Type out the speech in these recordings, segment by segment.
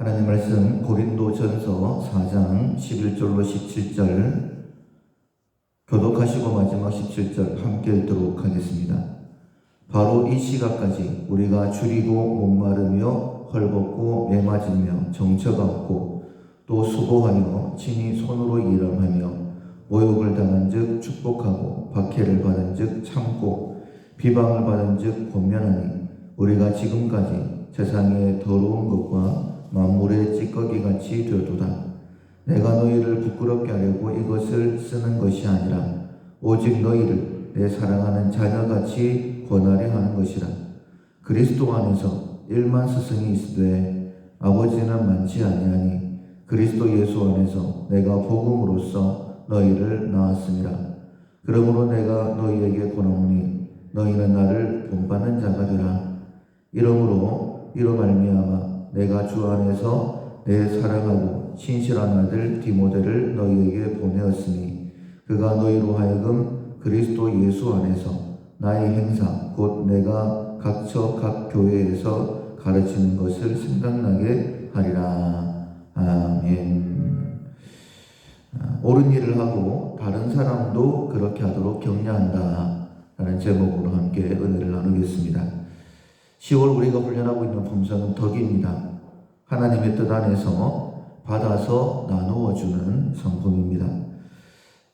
하나님 말씀 고린도전서 4장 11절로 17절 교독하시고 마지막 17절 함께 읽도록 하겠습니다. 바로 이 시각까지 우리가 줄이고 목마르며 헐벗고 매맞으며 정처가 없고 또 수고하여 친히 손으로 일함하며 모욕을 당한 즉 축복하고 박해를 받은 즉 참고 비방을 받은 즉 권면하니 우리가 지금까지 세상의 더러운 것과 만물의 찌꺼기 같이 되도다. 내가 너희를 부끄럽게 하려고 이것을 쓰는 것이 아니라 오직 너희를 내 사랑하는 자녀같이 권하려 하는 것이라. 그리스도 안에서 일만 스승이 있으되 아버지는 많지 아니하니 그리스도 예수 안에서 내가 복음으로써 너희를 낳았습니다. 그러므로 내가 너희에게 권하오니 너희는 나를 본받는 자가 되라. 이러므로 이로 말미암아 내가 주 안에서 내 사랑하고 신실한 아들 디모데를 너희에게 보내었으니 그가 너희로 하여금 그리스도 예수 안에서 나의 행사 곧 내가 각처 각 교회에서 가르치는 것을 생각나게 하리라 아멘. 아, 옳은 일을 하고 다른 사람도 그렇게 하도록 격려한다 라는 제목으로 함께 은혜를 나누겠습니다. 10월 우리가 훈련하고 있는 품성은 덕입니다. 하나님의 뜻 안에서 받아서 나누어 주는 성품입니다.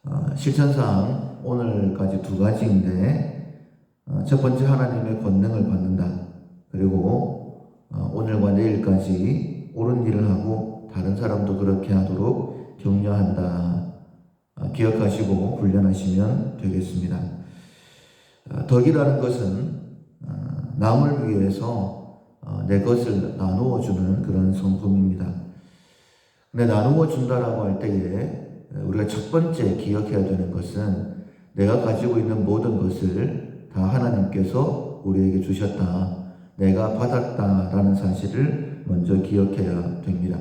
어, 실천상 오늘까지 두 가지인데 어, 첫 번째 하나님의 권능을 받는다. 그리고 어, 오늘과 내일까지 옳은 일을 하고 다른 사람도 그렇게 하도록 격려한다. 어, 기억하시고 훈련하시면 되겠습니다. 어, 덕이라는 것은 어, 남을 위해서 어, 내 것을 나누어 주는 그런 성품입니다. 근데 나누어 준다라고 할 때에 우리가 첫 번째 기억해야 되는 것은 내가 가지고 있는 모든 것을 다 하나님께서 우리에게 주셨다. 내가 받았다라는 사실을 먼저 기억해야 됩니다.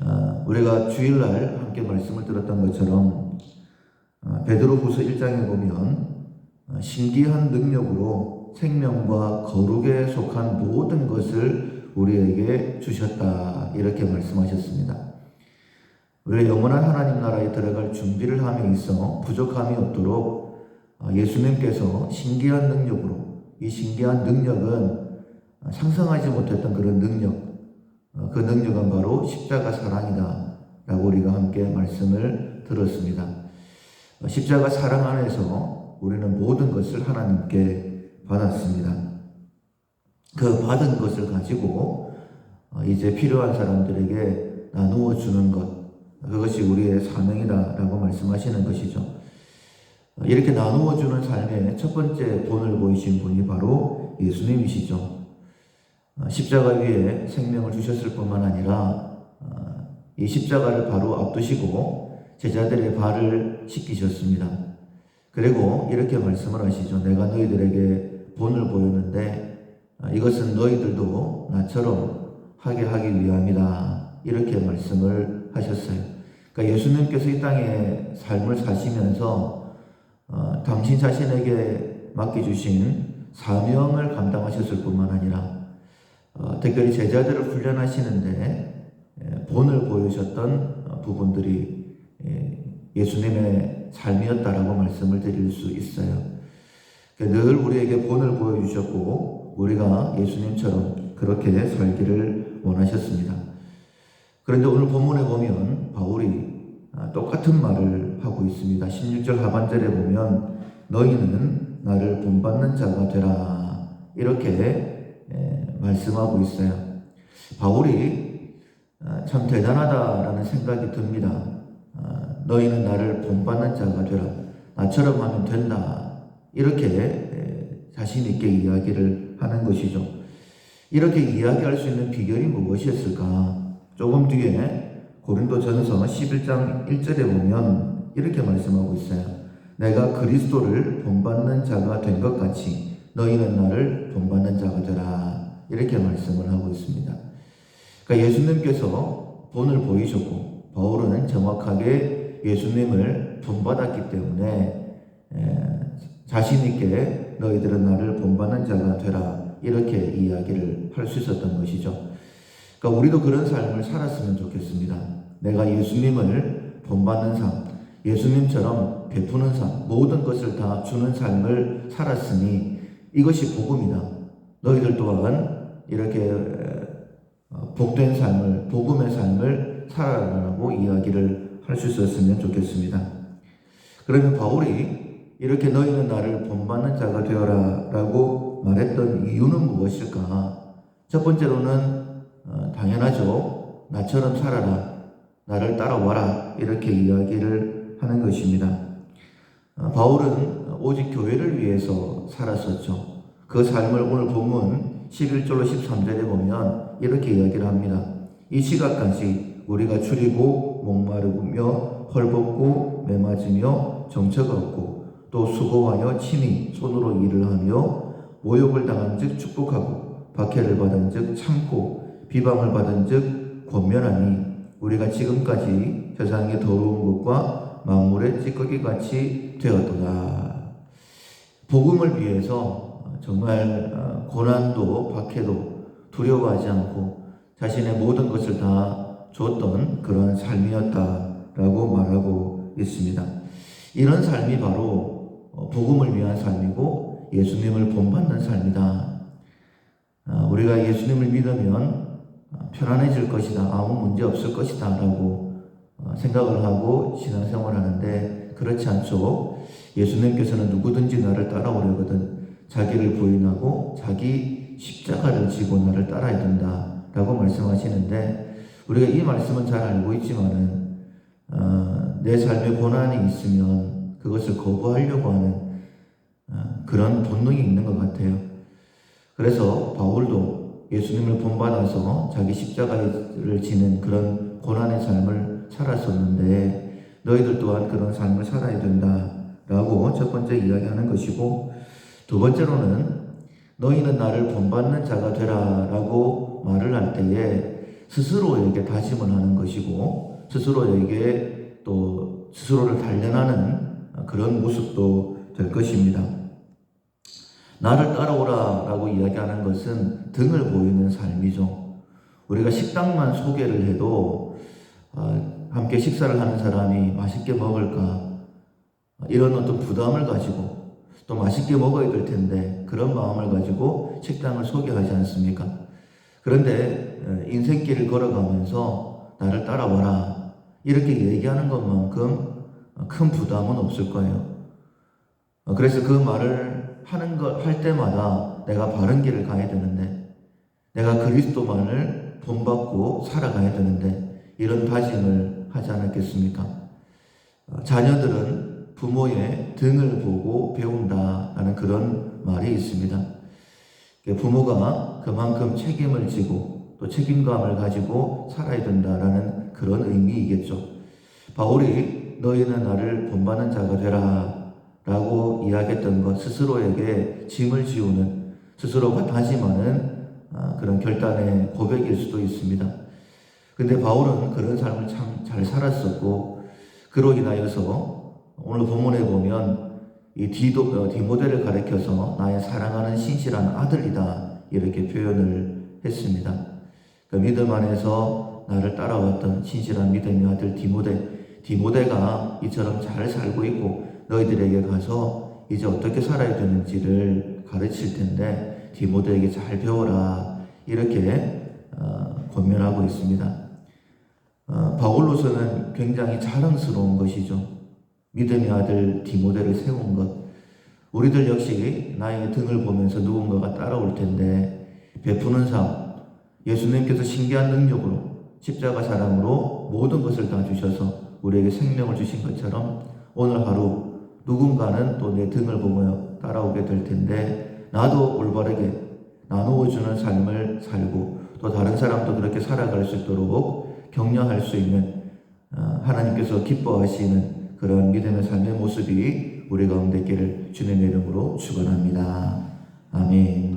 어, 우리가 주일날 함께 말씀을 들었던 것처럼 어, 베드로후서 1장에 보면 신기한 능력으로 생명과 거룩에 속한 모든 것을 우리에게 주셨다. 이렇게 말씀하셨습니다. 우리가 영원한 하나님 나라에 들어갈 준비를 함에 있어 부족함이 없도록 예수님께서 신기한 능력으로 이 신기한 능력은 상상하지 못했던 그런 능력, 그 능력은 바로 십자가 사랑이다. 라고 우리가 함께 말씀을 들었습니다. 십자가 사랑 안에서 우리는 모든 것을 하나님께 받았습니다. 그 받은 것을 가지고 어, 이제 필요한 사람들에게 나누어 주는 것, 그것이 우리의 사명이다라고 말씀하시는 것이죠. 어, 이렇게 나누어 주는 삶의 첫 번째 본을 보이신 분이 바로 예수님이시죠. 어, 십자가 위에 생명을 주셨을 뿐만 아니라 이 십자가를 바로 앞두시고 제자들의 발을 씻기셨습니다. 그리고 이렇게 말씀을 하시죠. 내가 너희들에게 본을 보였는데 아, 이것은 너희들도 나처럼 하게 하기 위함이다. 이렇게 말씀을 하셨어요. 그러니까 예수님께서 이 땅에 삶을 사시면서 어, 당신 자신에게 맡겨주신 사명을 감당하셨을 뿐만 아니라 어, 특별히 제자들을 훈련하시는데 예, 본을 보여주셨던 어, 부분들이 예, 예수님의 삶이었다라고 말씀을 드릴 수 있어요. 늘 우리에게 본을 보여주셨고 우리가 예수님처럼 그렇게 살기를 원하셨습니다. 그런데 오늘 본문에 보면 바울이 아, 똑같은 말을 하고 있습니다. 16절 하반절에 보면 너희는 나를 본받는 자가 되라 이렇게 말씀하고 있어요. 바울이 아, 참 대단하다라는 생각이 듭니다. 아, 너희는 나를 본받는 자가 되라. 나처럼 하면 된다. 이렇게 자신 있게 이야기를 하는 것이죠. 이렇게 이야기할 수 있는 비결이 무엇이었을까? 조금 뒤에 고린도 전서 11장 1절에 보면 이렇게 말씀하고 있어요. 내가 그리스도를 본받는 자가 된 것 같이 너희는 나를 본받는 자가 되라. 이렇게 말씀을 하고 있습니다. 그러니까 예수님께서 본을 보이셨고 바울은 정확하게 예수님을 본받았기 때문에 자신 있게 너희들은 나를 본받는 자가 되라 이렇게 이야기를 할 수 있었던 것이죠. 그러니까 우리도 그런 삶을 살았으면 좋겠습니다. 내가 예수님을 본받는 삶, 예수님처럼 베푸는 삶, 모든 것을 다 주는 삶을 살았으니 이것이 복음이다. 너희들 또한 이렇게 어, 복된 삶을, 복음의 삶을 살아라라고 이야기를 할 수 있었으면 좋겠습니다. 그러면 바울이 이렇게 너희는 나를 본받는 자가 되어라 라고 말했던 이유는 무엇일까? 첫 번째로는 어, 당연하죠. 나처럼 살아라. 나를 따라와라. 이렇게 이야기를 하는 것입니다. 어, 바울은 오직 교회를 위해서 살았었죠. 그 삶을 오늘 본문 11절로 13절에 보면 이렇게 이야기를 합니다. 이 시각까지 우리가 줄이고 목마르며 헐벗고 매맞으며 정처가 없고 또 수고하여 친히 손으로 일을 하며 모욕을 당한 즉 축복하고 박해를 받은 즉 참고 비방을 받은 즉 권면하니 우리가 지금까지 세상의 더러운 것과 만물의 찌꺼기 같이 되었도다. 복음을 위해서 정말 어, 고난도 박해도 두려워하지 않고 자신의 모든 것을 다 줬던 그런 삶이었다라고 말하고 있습니다. 이런 삶이 바로 어, 복음을 위한 삶이고 예수님을 본받는 삶이다. 아, 우리가 예수님을 믿으면 어, 편안해질 것이다. 아무 문제 없을 것이다. 라고 어, 생각을 하고 신앙생활 하는데 그렇지 않죠. 예수님께서는 누구든지 나를 따라오려거든 자기를 부인하고 자기 십자가를 지고 나를 따라야 된다. 라고 말씀하시는데 우리가 이 말씀은 잘 알고 있지만은 어, 내 삶에 고난이 있으면 그것을 거부하려고 하는 어, 그런 본능이 있는 것 같아요. 그래서 바울도 예수님을 본받아서 자기 십자가를 지는 그런 고난의 삶을 살았었는데 너희들 또한 그런 삶을 살아야 된다 라고 첫 번째 이야기하는 것이고 두 번째로는 너희는 나를 본받는 자가 되라 라고 말을 할 때에 스스로에게 다짐을 하는 것이고 스스로에게 또 스스로를 단련하는 그런 모습도 될 것입니다. 나를 따라오라 라고 이야기하는 것은 등을 보이는 삶이죠. 우리가 식당만 소개를 해도 어, 함께 식사를 하는 사람이 맛있게 먹을까 이런 어떤 부담을 가지고 또 맛있게 먹어야 될 텐데 그런 마음을 가지고 식당을 소개하지 않습니까? 그런데 어, 인생길을 걸어가면서 나를 따라와라 이렇게 얘기하는 것만큼 큰 부담은 없을 거예요. 어, 그래서 그 말을 하는 걸 할 때마다 내가 바른 길을 가야 되는데 내가 그리스도만을 본받고 살아가야 되는데 이런 다짐을 하지 않았겠습니까? 어, 자녀들은 부모의 등을 보고 배운다라는 그런 말이 있습니다. 부모가 그만큼 책임을 지고 또 책임감을 가지고 살아야 된다라는 그런 의미이겠죠. 바울이 너희는 나를 본받는 자가 되라 라고 이야기했던 것 스스로에게 짐을 지우는 스스로가 다짐하는 아, 그런 결단의 고백일 수도 있습니다. 근데 바울은 그런 삶을 참 잘 살았었고 그로 인하여서 오늘 본문에 보면 이 디도, 어, 디모델을 가리켜서 나의 사랑하는 신실한 아들이다 이렇게 표현을 했습니다. 그 믿음 안에서 나를 따라왔던 신실한 믿음의 아들 디모데, 디모데가 이처럼 잘 살고 있고 너희들에게 가서 이제 어떻게 살아야 되는지를 가르칠 텐데 디모데에게 잘 배워라 이렇게 어, 권면하고 있습니다. 어, 바울로서는 굉장히 자랑스러운 것이죠. 믿음의 아들 디모데를 세운 것. 우리들 역시 나의 등을 보면서 누군가가 따라올 텐데 베푸는 삶. 예수님께서 신기한 능력으로 십자가 사랑으로 모든 것을 다 주셔서 우리에게 생명을 주신 것처럼 오늘 하루 누군가는 또 내 등을 보며 따라오게 될 텐데 나도 올바르게 나누어 주는 삶을 살고 또 다른 사람도 그렇게 살아갈 수 있도록 격려할 수 있는 어, 하나님께서 기뻐하시는 그런 믿음의 삶의 모습이 우리 가운데 있기를 주님의 이름으로 축원합니다. 아멘.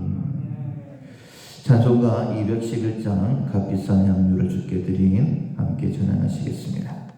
찬송가 211장 값비싼 향유를 주께 드린 함께 전환하시겠습니다.